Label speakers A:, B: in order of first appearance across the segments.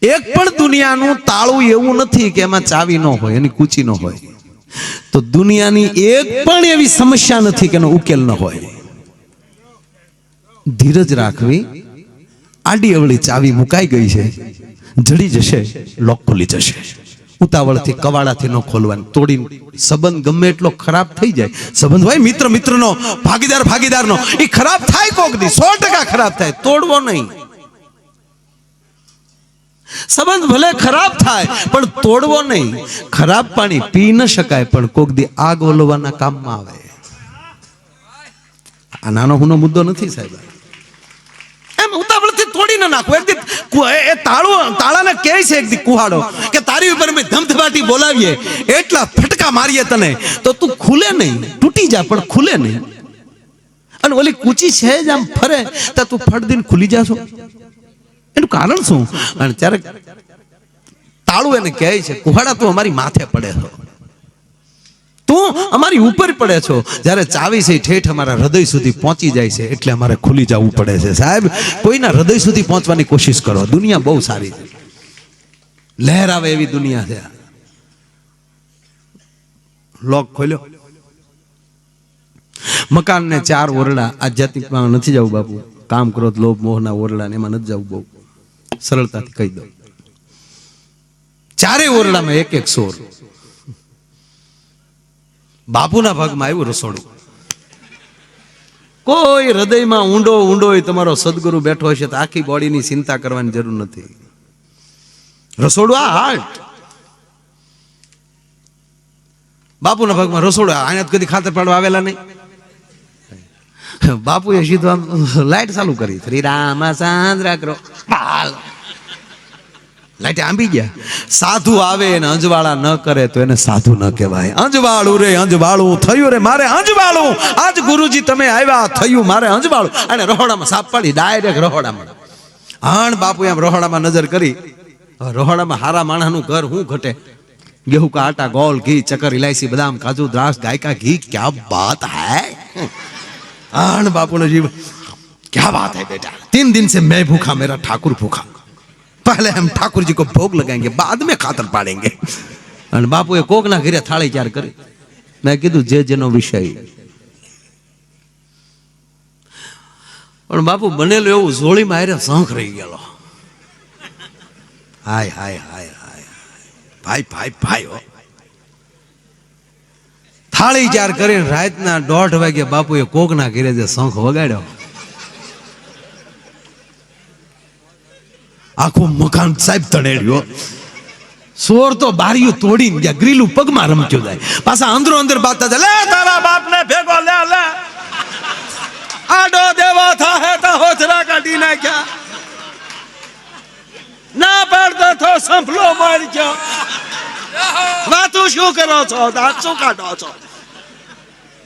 A: એક પણ દુનિયાનું તાળું એવું નથી કે એમાં ચાવી ન હોય, એની કૂચી ન હોય. તો દુનિયાની એક પણ એવી સમસ્યા નથી કે એનો ઉકેલ ન હોય. ધીરજ રાખવી, આડી અવળી ચાવી મુકાઈ ગઈ છે, જડી જશે, લોક ખુલી જશે. ઉતાવળથી, કવાડાથી ન ખોલવાનું તોડી સંબંધ ગમે એટલો ખરાબ થઈ જાય. સંબંધ હોય મિત્ર મિત્રનો ભાગીદાર ભાગીદારનો એ ખરાબ થાય કોક દી, સો ટકા ખરાબ થાય, તોડવો નહીં. સંબંધ ભલે ખરાબ થાય, પણ તોડવો નહીં. ખરાબ પાણી પી ન શકાય, પણ કોક દી આગ ઓલવાના કામમાં આવે. આ નાનો હુનો મુદ્દો નથી સાહેબ. એમ ઉતાવળથી તોડી ન નાખો. એક એ- તાળો, તાળાને કહે છે એક કુહાડો કે તારી ઉપર અમે ધમધમાટી બોલાવીએ, એટલા ફટકા મારીએ તને, તો તું ખુલે નહીં, તૂટી જા, પણ ખુલે નહીં. અને ઓલી કૂચી છે જ આમ ફરે, તો તું ફટ દિન ખુલી જાશો. એનું કારણ શું? અને ત્યારે તાળું એને કહે છે, કુહાડા, તું અમારી માથે પડે છો તું અમારી ઉપર પડે છો. જ્યારે ચાવી છે ઠેઠ અમારા હૃદય સુધી પહોંચી જાય છે, એટલે અમારે ખુલી જવું પડે છે. સાહેબ, કોઈના હૃદય સુધી પહોંચવાની કોશિશ કરો. દુનિયા બહુ સારી છે. લહેર આવે એવી દુનિયા છે. લોક ખોલ્યો. મકાન ને ચાર ઓરડા. આધ્યાત્મિકમાં નથી જવું બાપુ. કામ ક્રોધ લોભ, મોહના ઓરડા ને એમાં નથી જવું બહુ. સરળતાથી કહી દઉં. ચારે ઓરડામાં એક એક સોર. બાપુના ભાગમાં આવ્યું રસોડું. કોઈ હૃદયમાં ઊંડો ઊંડો તમારો સદગુરુ બેઠો હશે તો આખી બોડીની ચિંતા કરવાની જરૂર નથી. રસોડું આ હાર્ટ. બાપુના ભાગમાં રસોડું તો કદી ખાતર પાડવા આવેલા નહીં. બાપુએ સીધો આમ લાઈટ ચાલુ કરી. શ્રી રામ સાંદ્રા કરો. લાઈટ આંબી ગયા. સાધુ આવે ને અંજવાળા ન કરે તો એને સાધુ ન કહેવાય. અંજવાળું રે, અંજવાળું. થયું રે મારે અંજવાળું. આજ ગુરુજી તમે આવ્યા, થયું મારે અંજવાળું. અને રહોડામાં સાપ પાડી ડાયરેક્ટ રહોડામાં હાણ બાપુ એમ રહોડામાં નજર કરી. રહોડામાં હારા માણાનું ઘર શું ઘટે? ગેહું કા આટા ગોળ ઘી ચક્કર ઇલાયચી બદામ, કાજુ દ્રાસ ગાયકા, ઘી, ક્યાં બાત હૈ? आन बापू ने जीव क्या बात है बेटा तीन दिन से मैं भूखा मेरा ठाकुर भूखा पहले हम ठाकुर जी को भोग लगाएंगे बाद में खातर पाड़ेंगे અને બાપુએ કોકના ઘરે થાળી ચાર કરી મેં કીધું જે જેનો વિષય પણ બાપુ બનેલું એવું જોળીમાં હારે શંખ રહી ગયેલો હાય હાય હાય હાય ભાઈ ભાઈ ભાઈ હો થાળી ચાર કરીને રાતના દોઢ વાગે બાપુએ કોકના ઘેરે જે શંખ વગાડ્યો. આખું મકાન સાહેબ તણેડ્યો સોર તો બારીયું તોડીને ગયા ગ્રીલું પગમાં રમક્યો જાય. પાછા અંદરો અંદર બાતા લે તારા બાપને ભેગો લે લે. આડો દેવો થાહે તો હોથરા કાઢી નાખ્યા. ના પાડતો તો સંભલો મારી ગયો. વાતું શું કરો છો? દાંત શું કાઢો છો?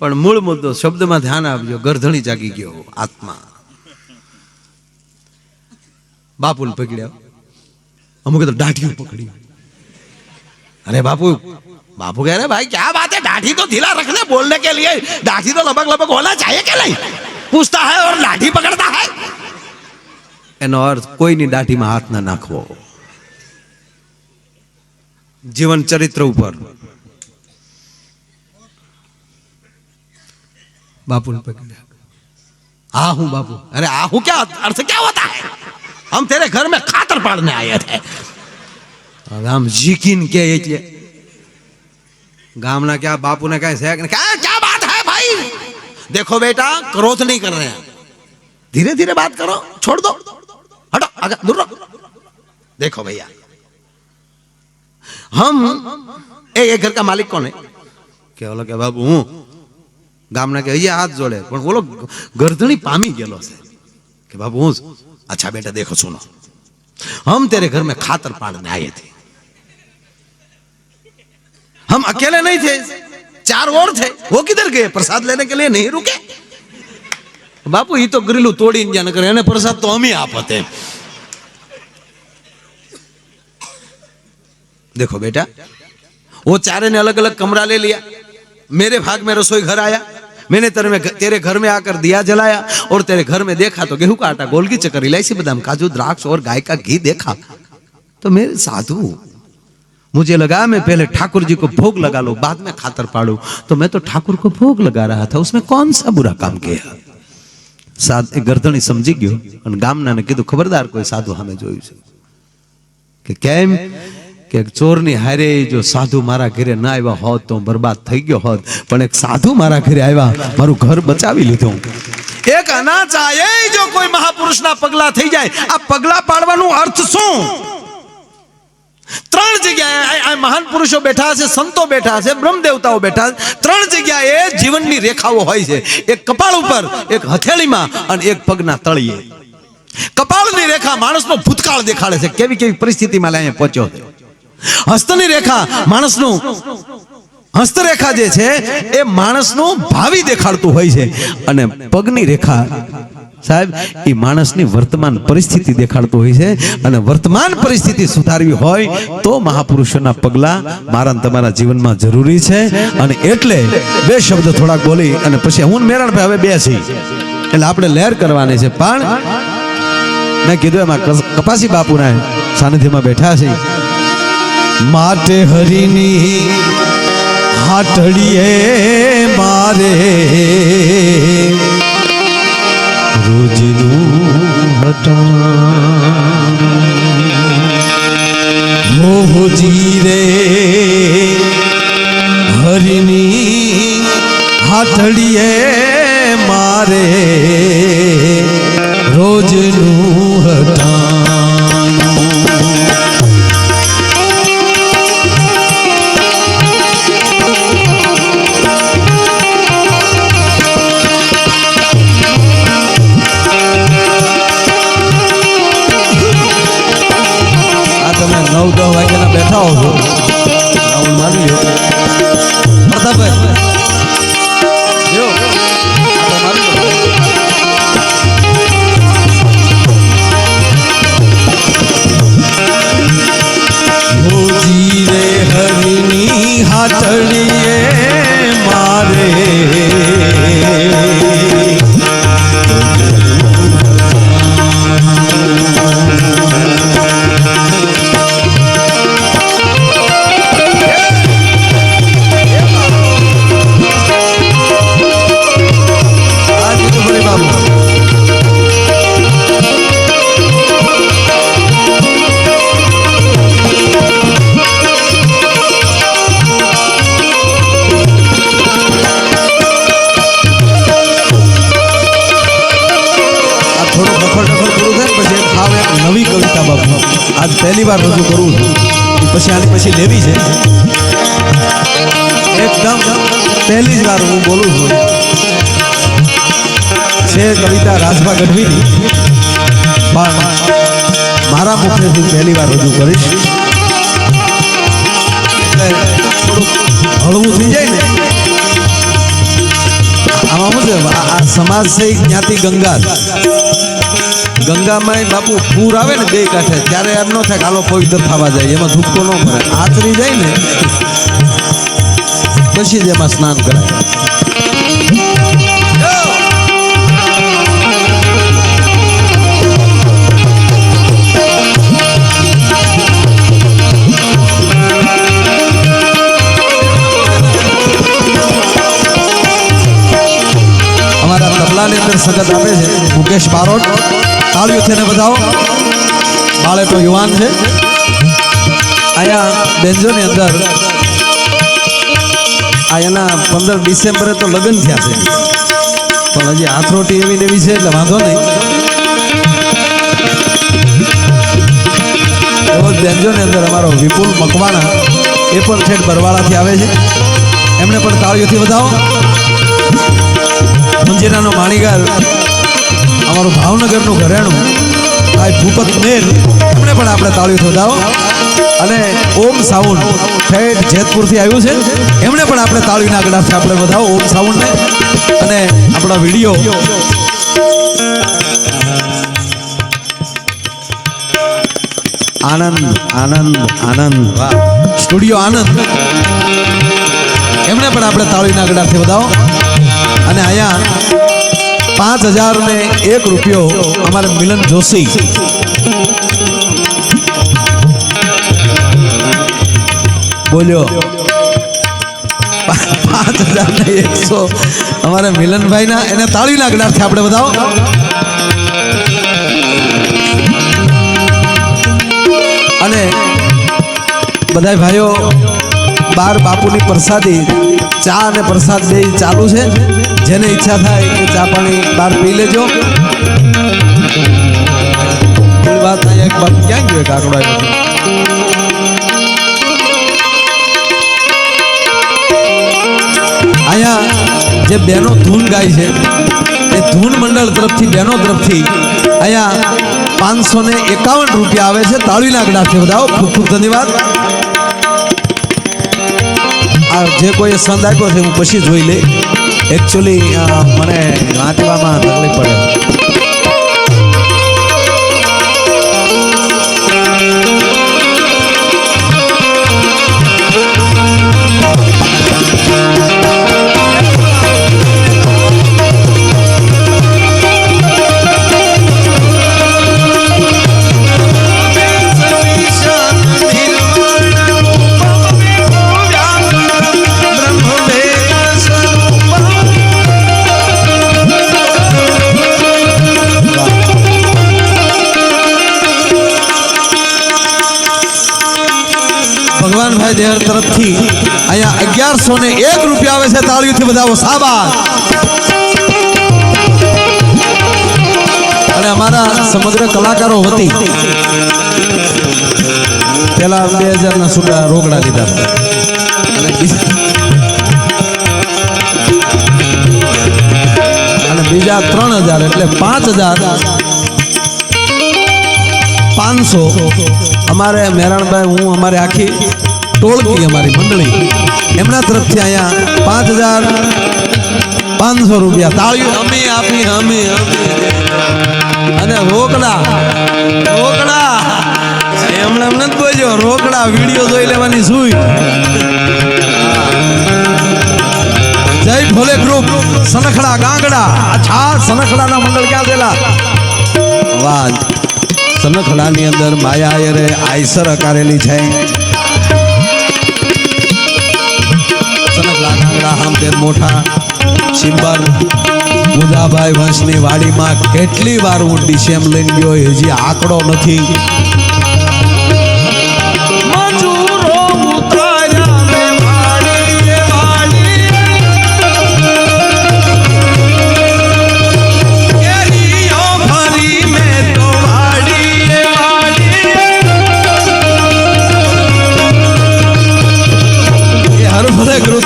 A: પણ મૂળ મુદ્દો શબ્દમાં ધ્યાન આપજો ગરધણી જાગી ગયો આત્મા बापू ने पकड़ा हमको तो डांटियों पकड़ी अरे बापू बापू कह रहे भाई क्या बात है डांठी तो ढीला रखने बोलने के लिए डांठी तो लगभग लगभग होना चाहिए कि नहीं पूछता है और लाठी पकड़ता है એનો અર્થ કોઈની દાઢીમાં હાથ ના નાખવો જીવન ચરિત્ર ઉપર बापू ने पकड़ा आ हूं बापू अरे आ हूं क्या अर्थ क्या होता है हम तेरे घर में खातर पाड़ने आए थे હવે આમ જીકીન કે એટલે ગામના क्या बापू ने कहा है क्या क्या बात है भाई देखो बेटा क्रोध नहीं कर रहे हैं धीरे धीरे बात करो छोड़ दो हटो आगे दूर रहो देखो भैया हम ए ये घर का मालिक कौन है કે ઓલો કે બાબુ હું ગામના કે અહીંયા હાથ જોડે પણ ઓલો ગરધણી પામી ગયેલો છે કે બાબુ હું જ. अच्छा बेटा देखो सुनो हम तेरे घर में खातर पाड़ने आए थे हम अकेले नहीं थे चार और थे वो किधर गए प्रसाद लेने के लिए नहीं रुके बापू ये तो ग्रिलू तोड़ी इंडिया करे એને પ્રસાદ તો અમે આપતે देखो बेटा वो चारे ने अलग अलग कमरा ले लिया मेरे भाग में रसोई घर आया मैंने तेरे में तेरे घर में आकर दिया जलाया और तेरे घर में देखा तो गेहूं का आटा गोलकी चक्कर इलायची बादाम काजू द्राक्ष और गाय का घी देखा तो मेरे साधु मुझे लगा मैं पहले ठाकुर जी को भोग लगा लो बाद में खातर पाड़ू तो मैं तो ठाकुर को भोग लगा रहा था उसमें कौन सा बुरा काम किया સાદ એ ગરદણી સમજી ગયો અને ગામનાને કીધું ખબરદાર કોઈ સાધુ સામે જોયું છે કે કેમ કે ચોરની હારે જો સાધુ મારા ઘરે ના આવ્યા હોત તો બરબાદ થઈ ગયો હોત. પણ એક સાધુ મારા ઘરે આવ્યા, મારું ઘર બચાવી લીધું. એક અનાચાયે જો કોઈ મહાપુરુષના પગલા થઈ જાય. આ પગલા પાડવાનો અર્થ શું? ત્રણ જગ્યાએ આ- મહાન પુરુષો બેઠા છે, સંતો બેઠા છે બ્રહ્મ દેવતાઓ બેઠા ત્રણ જગ્યાએ જીવનની રેખાઓ હોય છે. એક કપાળ ઉપર, એક હથેળીમાં અને એક પગના તળિયે. કપાળની રેખા માણસનો ભૂતકાળ દેખાડે છે. કેવી કેવી પરિસ્થિતિમાં લઈને પહોંચ્યો છે? હસ્તની રેખા માણસનું. હસ્તરેખા જે છે, એ માણસનું ભાવિ દેખાડતું હોય છે. અને પગની રેખા, સાહેબ, એ માણસની વર્તમાન પરિસ્થિતિ દેખાડતું હોય છે. અને વર્તમાન પરિસ્થિતિ સુધારવી હોય તો મહાપુરુષોના પગલા મારા તમારા જીવનમાં જરૂરી છે. અને એટલે બે શબ્દ થોડાક બોલી અને પછી હું મેરણભાઈ હવે બે છે એટલે આપણે લહેર કરવાની છે. પણ મેં કીધું એમાં કપાસી બાપુના સાનિધ્યમાં બેઠા છે. માટે હરિની હાટડીએ મારે. રોજનું હટાણ મોહજી રે હરિની હાથડીએ પછી આની પછી લેવી છે. એકદમ પહેલી જ વાર હું બોલું છું. છે કવિતા રાજભા ગઢવીની. પણ મારા મુખેથી પહેલી વાર રજૂ કરીશ. હળવું થઈ જાય ને. આમાં શું છે? આ- સમાજ છે જ્ઞાતિ ગંગા ગંગામાં બાપુ પૂર આવે ને બે કાંઠે, ત્યારે એમ ન થાય કાલો પવિત્ર થવા જાય, એમાં ધૂપકો ન મળે આચરી જાય ને, પછી જ એમાં સ્નાન કરાય. અમારા તબલાની અંદર સગત આપે છે મુકેશ બારોટ. તાળીઓ છે ને બાળે તો યુવાન છે. અહીંયા બેન્જોની અંદર આ એના પંદર ડિસેમ્બરે તો લગ્ન થયા છે. પણ હજી આથરોટી એવી ને એવી છે એટલે વાંધો નહીં. એવો બેન્જોની અંદર અમારો વિપુલ મકવાણા, એ પણ ઠેઠ બરવાળાથી આવે છે. એમને પણ તાળીઓથી વધાવો. મંજીરાનો માણીગાર અમારું ભાવનગરનું ઘરેણું ભાઈ ભૂપત મેર એમણે પણ આપણે તાળીઓ વધાવો અને ઓમ સાઉન્ડ, ઠેઠ જેતપુરથી આવ્યું છે. એમણે પણ આપણે તાળીના આગળથી આપણે વધાવો ઓમ સાઉન્ડને. અને આપણા વીડિયો. આનંદ આનંદ આનંદ. વાહ સ્ટુડિયો આનંદ. એમણે પણ આપણે તાળીના આગળથી વધાવો. અને અહીંયા પાંચ હજાર ને એક રૂપિયો અમારે મિલન જોશી. બોલ્યો, પાંચ હજાર ને એકસો. અમારે મિલનભાઈ ના એને તાળી લાગનાર છે આપણે બતાવો અને બધાય ભાઈઓ, બાર બાપુની પ્રસાદી, ચા અને પ્રસાદ બે ચાલુ છે. જેને ઈચ્છા થાય કે ચા પાણી બહાર પી લેજો. વાત એક બાપ ક્યાં ગયો કાકડો અહીંયા જે બહેનો ધૂન ગાય છે, એ ધૂન મંડળ તરફથી બહેનો તરફથી અહીંયા પાંચસો ને એકાવન રૂપિયા આવે છે તાળીના ગળાથી બધાઓ ખૂબ ખૂબ ધન્યવાદ. આ જે કોઈ સંદ છે, હું પછી જોઈ લઈ એકચ્યુઅલી મને વાંચવામાં તકલીફ પડે. બધાઓ સાબાદ અને અમારા સમગ્ર કલાકારો વતી પેલા બે હજાર ના સુડા રોકડા લીધા. અને બીજા ત્રણ હજાર એટલે પાંચ હજાર પાંચસો. અમારે મેરાણભાઈ, હું, અમારે આખી ટોળકી અમારી મંડળી. એમના તરફથી અહીંયા પાંચ હજાર પાંચસો રૂપિયા તાળીઓ અમે આપી, અમે અને રોકડા રોકડા. એમણે એમને જ બોલ્યો, રોકડા વીડિયો જોઈ લેવાની સુઈ. જય ભોલે ગ્રુપ, સનખડા ગાંગડા. અચ્છા, સનખડાના મંડળ ક્યાં થયેલા? વાહ. સનખડાની અંદર માયા આયરે આઈસર અકારેલી છે. ગાંગડા હામદેર મોઠા. સિમ્બર, મુદાભાઈ વંશની વાડીમાં કેટલી વાર હું ડીસેમ લઈને ગયો, હજી આંકડો નથી.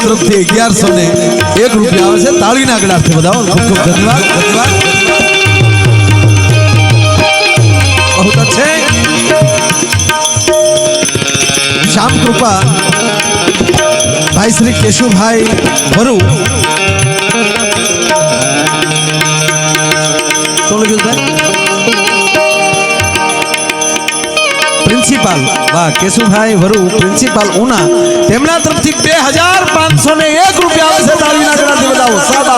A: તરફથી અગિયારસો ને એક રૂપિયા આવે છે તાળીના ગળાથી બધાઓ ખૂબ ખૂબ ધન્યવાદ ધન્યવાદ બહુ છે શ્યામ કૃપા ભાઈ શ્રી કેશુભાઈ વરુ શું લખ્યું પ્રિન્સિપાલ. વાહ, કેશુભાઈ વરુ, પ્રિન્સિપાલ ઉના. તેમના તરફથી બે હજાર પાંચસો ને એક રૂપિયા આવશે તાળીના બતાવો સાદા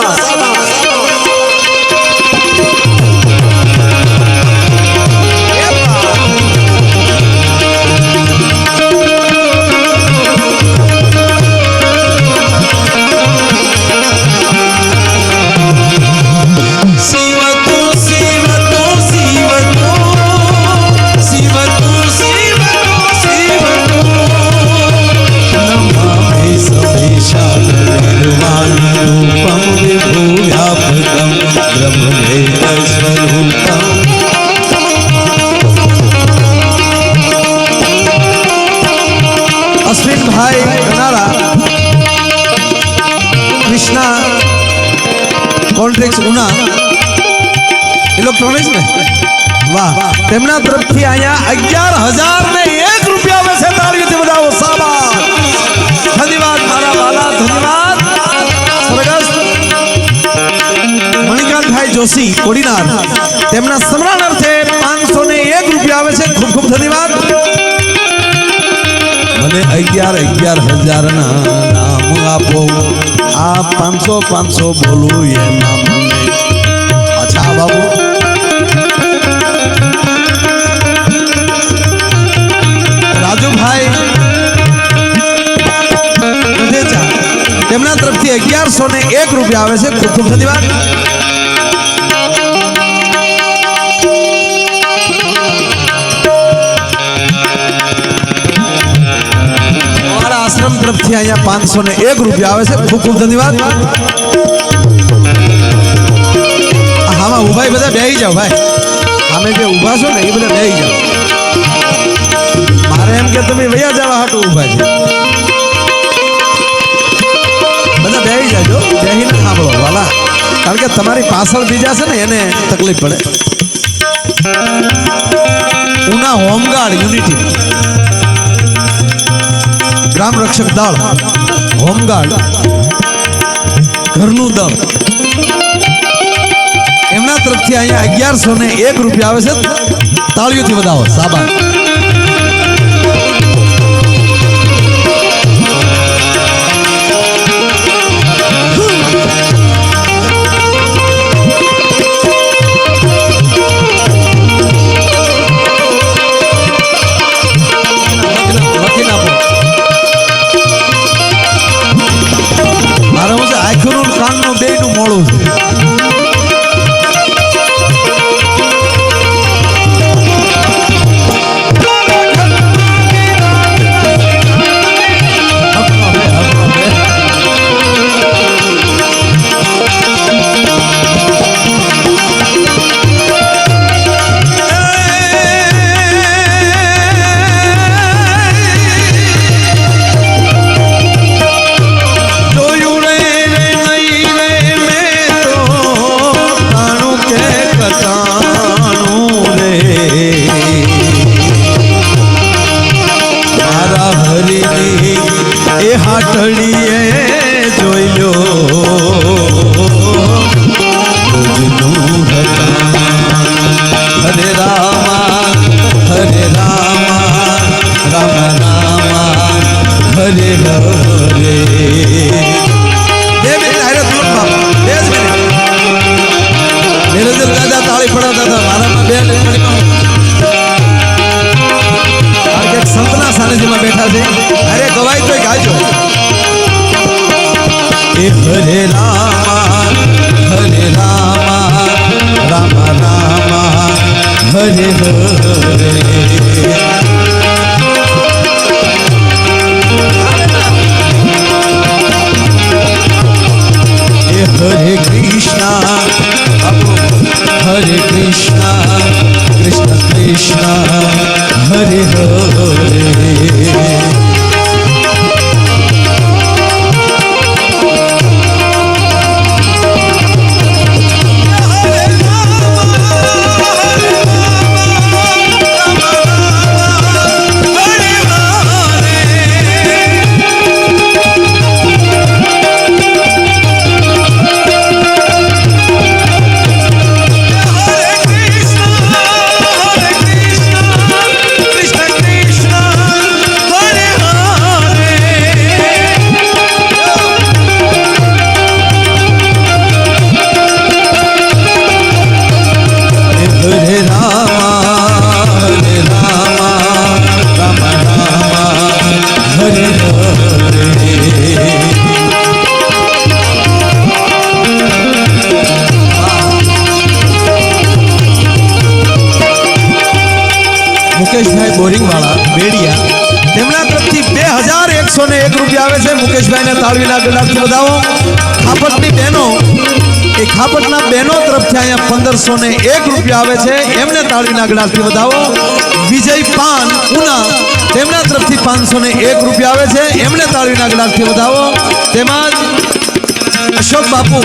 A: અશ્વિનભાઈ કનારા કૃષ્ણા કોન્ટ્રેક્સ ઉના ઇલેક્ટ્રોનિક્સ ને વાહ તેમના તરફથી અહીંયા અગિયાર હજાર ને એક રૂપિયા આવે છે તાળીઓથી બધાઓ સાબાસ ધન્યવાદ મારા વાલા ધન્યવાદ મણિકાંતભાઈ જોશી કોડીનાર તેમના સમરણ અર્થે પાંચસો ને એક રૂપિયા આવે છે ખૂબ ખૂબ ધન્યવાદ મને અગિયાર અગિયાર હજાર ના નામ આપો. આ પાંચસો પાંચસો બોલું એના મને. અચ્છા બાબુ. રાજુભાઈ. તેમના તરફથી અગિયારસો ને એક રૂપિયા આવે છે. ખૂબ ખૂબ ધન્યવાદ. આશ્રમ અહીંયા પાંચસો ને એક રૂપિયા આવે છે. ખૂબ ખૂબ ધન્યવાદ. હામાં ઊભા બધા બેહી જાઓ ભાઈ. અમે જે ઊભા છો ને એ બધા બેહી જાઓ. મારે એમ કે તમે વૈયા જવા હાટું ઊભા છે. બધા બેહી જાજો. બેહીને સાંભળો. વાલા. કારણ કે તમારી પાછળ બીજા છે ને એને તકલીફ પડે. Una home guard unity. ગ્રામ રક્ષક દળ, હોમગાર્ડ, ઘરનું દળ. એમના તરફથી અહીંયા અગિયારસો ને એક રૂપિયા આવે છે. તાળીઓથી વધાવો. સાબાન Carlos. બોરિંગવાળા બેડિયા. તેમના તરફથી બે હજાર એકસો ને એક રૂપિયા આવે છે. મુકેશભાઈને તાળવીના ગલાથી વધાવો ખાપટની બહેનો, એ ખાપટના બહેનો તરફથી અહીંયા પંદરસો ને એક રૂપિયા આવે છે. એમને તાળવીના ગલાથી વધાવો વિજય પાન, ઉના, તેમના તરફથી પાંચસો ને એક રૂપિયા આવે છે. એમને તાળવીના ગલાથી વધાવો તેમજ અશોક બાપુ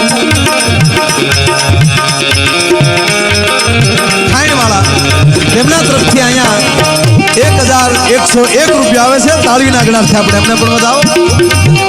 A: ખાંડવાળા તેમના તરફથી અહીંયા એક હજાર એકસો એક રૂપિયા આવે છે તાળીના ગણાર છે આપણે
B: એમને
A: પણ બતાવો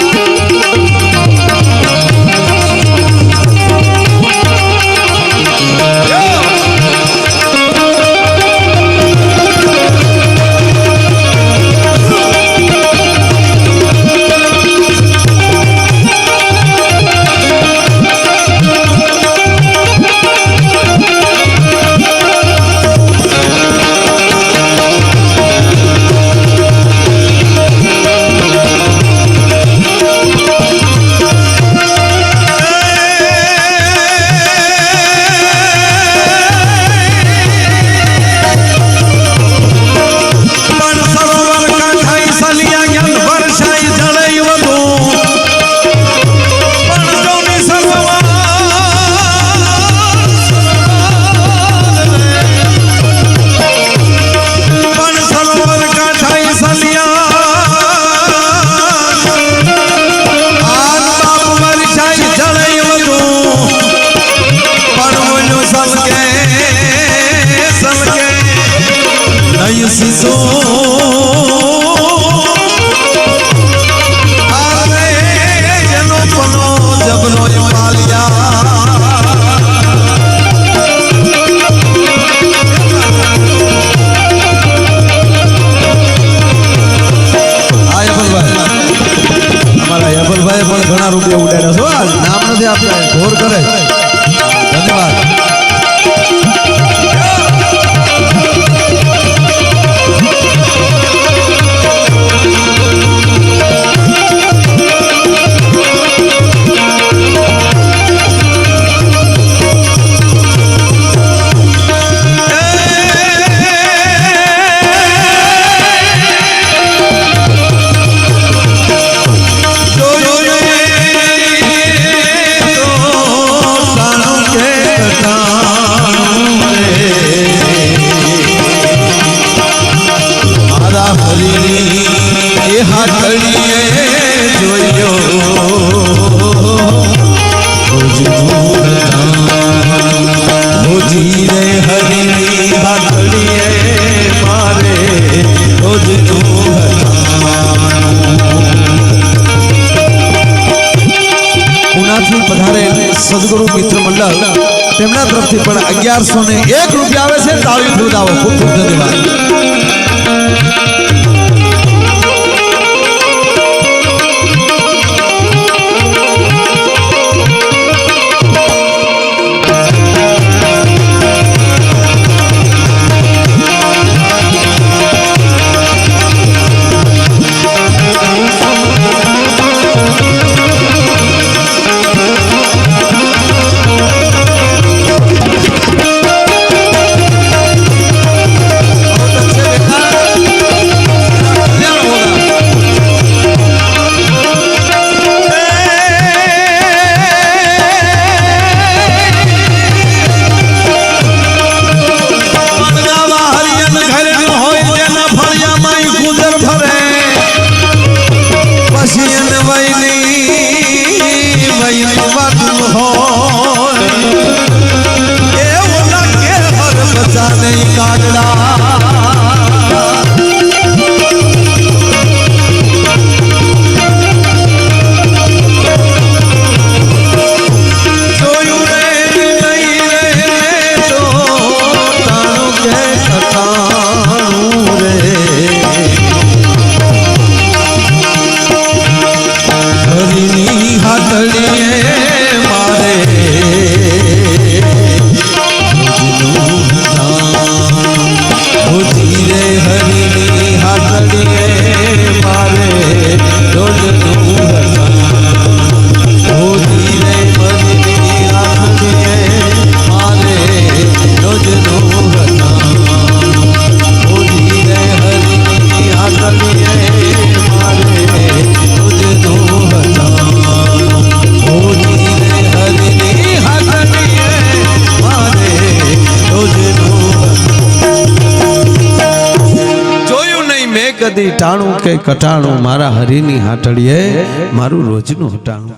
A: સદગુરુ મિત્ર મંડળ તેમના તરફથી પણ અગિયારસો ને એક રૂપિયા આવે છે. તાળી ધોધ આવો, ખૂબ ખૂબ ધન્યવાદ. દી ટાણું કે કટાણું મારા હરિની હાટડીએ મારું રોજનું હટાણું